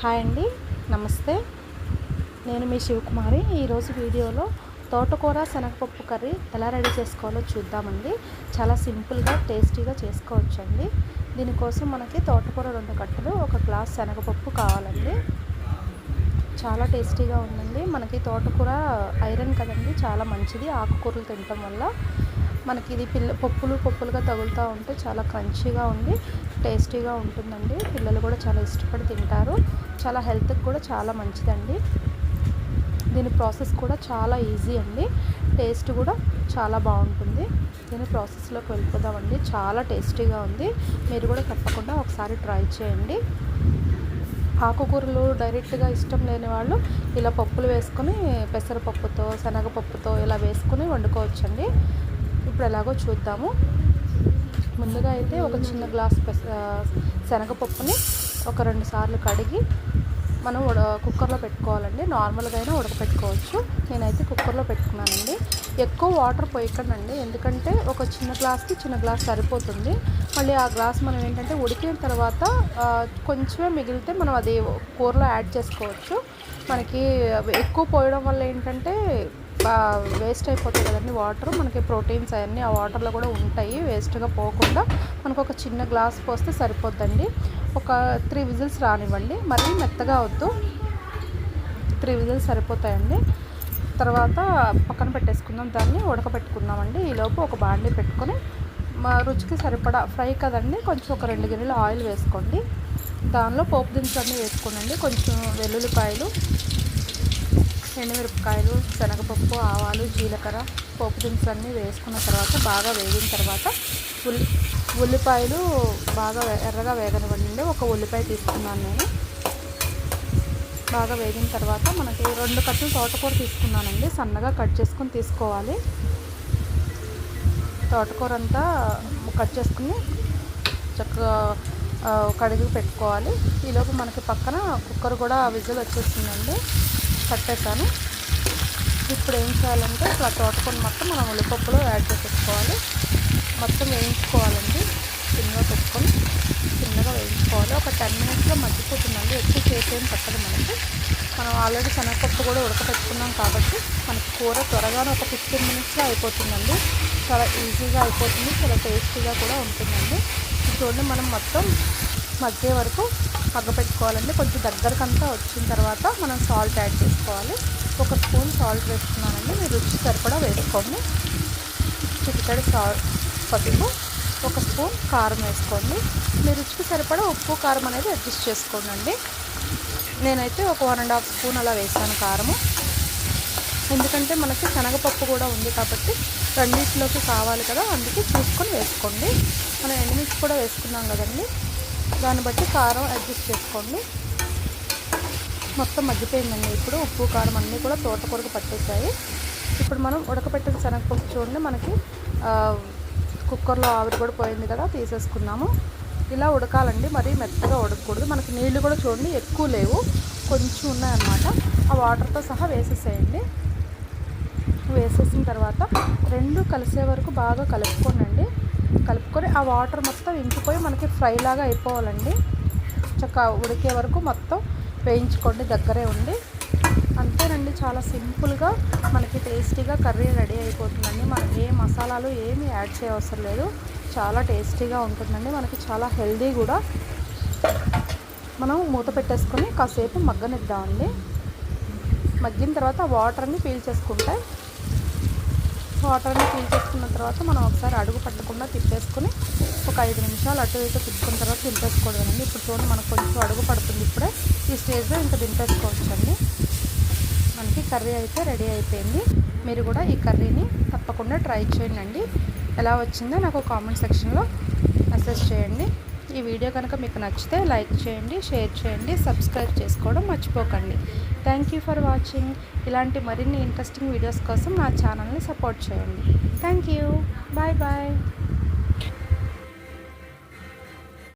Hi అండి నమస్తే. నేను మీ శివకుమారి. ఈరోజు వీడియోలో తోటకూర శనగపప్పు కర్రీ ఎలా రెడీ చేసుకోవాలో చూద్దామండి. చాలా సింపుల్గా టేస్టీగా చేసుకోవచ్చండి. దీనికోసం మనకి తోటకూర రెండు కట్టలు ఒక గ్లాస్ శనగపప్పు కావాలండి. చాలా టేస్టీగా ఉందండి. మనకి తోటకూర ఐరన్ కదండి చాలా మంచిది. ఆకుకూరలు తినటం వల్ల మనకి ఇది పిల్ల పప్పులు పప్పులుగా తగులుతూ ఉంటే చాలా క్రంచీగా ఉండి టేస్టీగా ఉంటుందండి. పిల్లలు కూడా చాలా ఇష్టపడి తింటారు. చాలా హెల్త్కి కూడా చాలా మంచిదండి. దీని ప్రాసెస్ కూడా చాలా ఈజీ అండి. టేస్ట్ కూడా చాలా బాగుంటుంది. దీని ప్రాసెస్లోకి వెళ్ళిపోదామండి. చాలా టేస్టీగా ఉంది. మీరు కూడా తప్పకుండా ఒకసారి ట్రై చేయండి. ఆకుకూరలు డైరెక్ట్గా ఇష్టం లేని వాళ్ళు ఇలా పప్పులు వేసుకొని పెసరపప్పుతో శనగపప్పుతో ఇలా వేసుకొని వండుకోవచ్చండి. ఇప్పుడు ఎలాగో చూద్దాము. ముందుగా అయితే ఒక చిన్న గ్లాస్ పెస శనగపప్పుని ఒక రెండు సార్లు కడిగి మనం ఉడ కుక్కర్లో పెట్టుకోవాలండి. నార్మల్గా అయినా ఉడకపెట్టుకోవచ్చు. నేనైతే కుక్కర్లో పెట్టుకున్నానండి. ఎక్కువ వాటర్ పోయకండి ఎందుకంటే ఒక చిన్న గ్లాస్కి చిన్న గ్లాస్ సరిపోతుంది. మళ్ళీ ఆ గ్లాస్ మనం ఏంటంటే ఉడికిన తర్వాత కొంచెమే మిగిలితే మనం అది కూరలో యాడ్ చేసుకోవచ్చు. మనకి ఎక్కువ పోయడం వల్ల ఏంటంటే వేస్ట్ అయిపోతాయి కదండి వాటర్. మనకి ప్రోటీన్స్ అవన్నీ ఆ వాటర్లో కూడా ఉంటాయి. వేస్ట్గా పోకుండా మనకు ఒక చిన్న గ్లాస్ పోస్తే సరిపోద్దండి. ఒక త్రీ విజిల్స్ రానివ్వండి. మరీ మెత్తగా వద్దు. త్రీ విజిల్స్ సరిపోతాయండి. తర్వాత పక్కన పెట్టేసుకుందాం. దాన్ని ఉడకబెట్టుకుందామండి. ఈలోపు ఒక బాండీ పెట్టుకొని మా రుచికి సరిపడా ఫ్రై కదండి. కొంచెం ఒక రెండు గిన్నెలు ఆయిల్ వేసుకోండి. దానిలో పోపు దినుసు అన్నీ వేసుకోనండి. కొంచెం వెల్లుల్లిపాయలు ఎండుమిరపకాయలు శనగపప్పు ఆవాలు జీలకర్ర పోపు దినుసులు అన్నీ వేసుకున్న తర్వాత బాగా వేగిన తర్వాత ఉల్లి ఉల్లిపాయలు బాగా ఎర్రగా వేగనివ్వండి. ఒక ఉల్లిపాయ తీసుకున్నాను నేను. బాగా వేగిన తర్వాత మనకి రెండు కట్టలు తోటకూర తీసుకున్నానండి. సన్నగా కట్ చేసుకొని తీసుకోవాలి. తోటకూర అంతా కట్ చేసుకుని చక్కగా కడిగి పెట్టుకోవాలి. ఈలోపు మనకి పక్కన కుక్కర్ కూడా విజిల్ వచ్చేసిందండి కట్టేసాను ఇప్పుడు ఏం చేయాలంటే ఇట్లా తోటకొని మొత్తం మనం ఉల్లిపప్పులో యాడ్ చేసేసుకోవాలి. మొత్తం వేయించుకోవాలండి. చిన్నగా పెట్టుకొని చిన్నగా వేయించుకోవాలి. ఒక టెన్ మినిట్స్లో మగ్గిపోతుందండి ఎక్కువ చేసేం పట్టదు మనకి. మనం ఆల్రెడీ శనగపప్పు కూడా ఉడకపెట్టుకున్నాం కాబట్టి మనకి కూర త్వరగానే ఒక ఫిఫ్టీన్ మినిట్స్లో అయిపోతుందండి. చాలా ఈజీగా అయిపోతుంది. చాలా టేస్టీగా కూడా ఉంటుందండి. చూడండి మనం మొత్తం మగ్గే వరకు మగ్గపెట్టుకోవాలండి కొంచెం దగ్గరకంతా వచ్చిన తర్వాత మనం సాల్ట్ యాడ్ చేసుకోవాలి. ఒక స్పూన్ సాల్ట్ వేసుకున్నానండి. మీరు రుచి సరిపడా వేసుకోండి. చిటికడి సాల్ట్ పసుపు ఒక స్పూన్ కారం వేసుకోండి. మీ రుచికి సరిపడా ఉప్పు కారం అనేది అడ్జస్ట్ చేసుకోండి నేనైతే ఒక వన్ అండ్ హాఫ్ స్పూన్ అలా వేసాను కారము. ఎందుకంటే మనకి శనగపప్పు కూడా ఉంది కాబట్టి రెండింటిలోకి కావాలి కదా అందుకే చూసుకొని వేసుకోండి. మనం ఎండుమిర్చి కూడా వేసుకున్నాం కదండి. దాన్ని బట్టి కారం అడ్జస్ట్ చేసుకోండి. మొత్తం మగ్గిపోయిందండి. ఇప్పుడు ఉప్పు కారం అన్నీ కూడా తోటకూరకు పట్టేసాయి ఇప్పుడు మనం ఉడకపెట్టిన శనగపప్పు చూడండి. మనకి కుక్కర్లో ఆవిరి కూడా పోయింది కదా తీసేసుకున్నాము. ఇలా ఉడకాలండి. మరీ మెత్తగా ఉడకకూడదు. మనకి నీళ్ళు కూడా చూడండి ఎక్కువ లేవు. కొంచెం ఉన్నాయన్నమాట. ఆ వాటర్తో సహా వేసేసేయండి. వేసేసిన తర్వాత రెండు కలిసే వరకు బాగా కలుపుకోనండి. కలుపుకొని ఆ వాటర్ మొత్తం ఇంకిపోయి మనకి ఫ్రై లాగా అయిపోవాలండి. చక్కగా ఉడికే వరకు మొత్తం వేయించుకోండి దగ్గరే ఉండి. అంతేనండి చాలా సింపుల్గా మనకి టేస్టీగా కర్రీ రెడీ అయిపోతుందండి. మనం ఏ మసాలాలు ఏమి యాడ్ చేయవసరం లేదు. చాలా టేస్టీగా ఉంటుందండి. మనకి చాలా హెల్దీ కూడా. మనం మూత పెట్టేసుకొని కాసేపు మగ్గనిద్దామండి. మగ్గిన తర్వాత వాటర్ని పీల్ వాటర్ని కూల్ చేసుకున్న తర్వాత మనం ఒకసారి అడుగు పట్టకుండా తిప్పేసుకొని ఒక ఐదు నిమిషాలు అటు ఇటు తిప్పుకున్న తర్వాత దింపేసుకోవడమండి ఇప్పుడు చూడండి మనకు కొంచెం అడుగు పడుతుంది ఇప్పుడే. ఈ స్టేజ్లో ఇంకా దింపేసుకోవచ్చండి. మనకి కర్రీ అయితే రెడీ అయిపోయింది. మీరు కూడా ఈ కర్రీని తప్పకుండా ట్రై చేయండి. ఎలా వచ్చిందో నాకు కామెంట్ సెక్షన్లో మెసేజ్ చేయండి. ఈ వీడియో కనుక మీకు నచ్చితే లైక్ చేయండి షేర్ చేయండి సబ్స్క్రైబ్ చేసుకోవడం మర్చిపోకండి. థ్యాంక్ యూ ఫర్ వాచింగ్ ఇలాంటి మరిన్ని ఇంట్రెస్టింగ్ వీడియోస్ కోసం నా ఛానల్ని సపోర్ట్ చేయండి. Thank you bye bye